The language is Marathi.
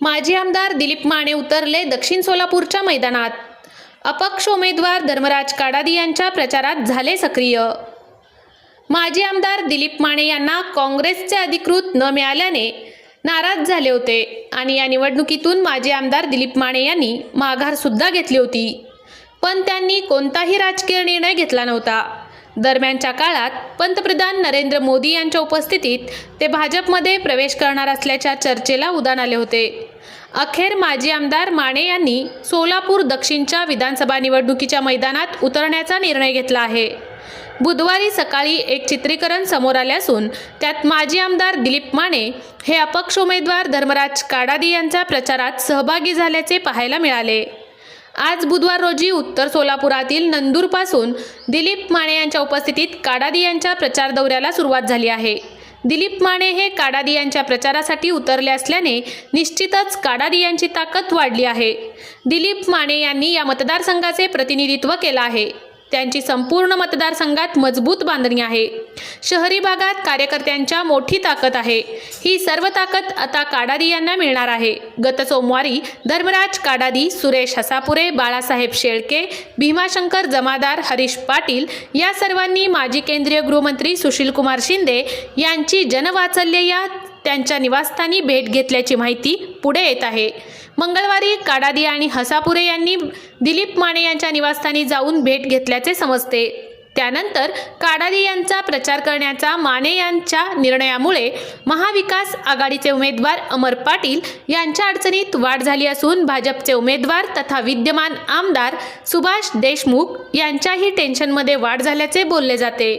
माजी आमदार दिलीप माने उतरले दक्षिण सोलापूरच्या मैदानात. अपक्ष उमेदवार धर्मराज काडादी यांच्या प्रचारात झाले सक्रिय. माजी आमदार दिलीप माने यांना काँग्रेसचे अधिकृत न मिळाल्याने नाराज झाले होते आणि या निवडणुकीतून माजी आमदार दिलीप माने यांनी माघार सुद्धा घेतली होती. पण त्यांनी कोणताही राजकीय निर्णय घेतला नव्हता. दरम्यानच्या काळात पंतप्रधान नरेंद्र मोदी यांच्या उपस्थितीत ते भाजपमध्ये प्रवेश करणार असल्याच्या चर्चेला उदान आले होते. अखेर माजी आमदार माने यांनी सोलापूर दक्षिणच्या विधानसभा निवडणुकीच्या मैदानात उतरण्याचा निर्णय घेतला आहे. बुधवारी सकाळी एक चित्रीकरण समोर आले असून त्यात माजी आमदार दिलीप माने हे अपक्ष उमेदवार धर्मराज काडादी यांच्या प्रचारात सहभागी झाल्याचे पाहायला मिळाले. आज बुधवार रोजी उत्तर सोलापुरातील नंदूरपासून दिलीप माने यांच्या उपस्थितीत काडादी यांच्या प्रचार दौऱ्याला सुरुवात झाली आहे. दिलीप माने हे काडादी यांच्या प्रचारासाठी उतरले असल्याने निश्चितच काडादी यांची ताकद वाढली आहे. दिलीप माने यांनी या मतदारसंघाचे प्रतिनिधित्व केलं आहे. त्यांची संपूर्ण मतदारसंघात मजबूत बांधणी आहे. शहरी भागात कार्यकर्त्यांच्या मोठी ताकद आहे. ही सर्व ताकद आता काडारी यांना मिळणार आहे. गत सोमवारी धर्मराज काडारी सुरेश हसापुरे बाळासाहेब शेळके भीमाशंकर जमादार हरीश पाटील या सर्वांनी माजी केंद्रीय गृहमंत्री सुशीलकुमार शिंदे यांची जनवाचल्य या त्यांच्या निवासस्थानी भेट घेतल्याची माहिती पुढे येत आहे. मंगळवारी काडादी आणि हसापुरे यांनी दिलीप माने यांच्या निवासस्थानी जाऊन भेट घेतल्याचे समजते. त्यानंतर काडादी यांचा प्रचार करण्याचा माने यांच्या निर्णयामुळे महाविकास आघाडीचे उमेदवार अमर पाटील यांच्या अडचणीत वाढ झाली असून भाजपचे उमेदवार तथा विद्यमान आमदार सुभाष देशमुख यांच्याही टेन्शनमध्ये वाढ झाल्याचे बोलले जाते.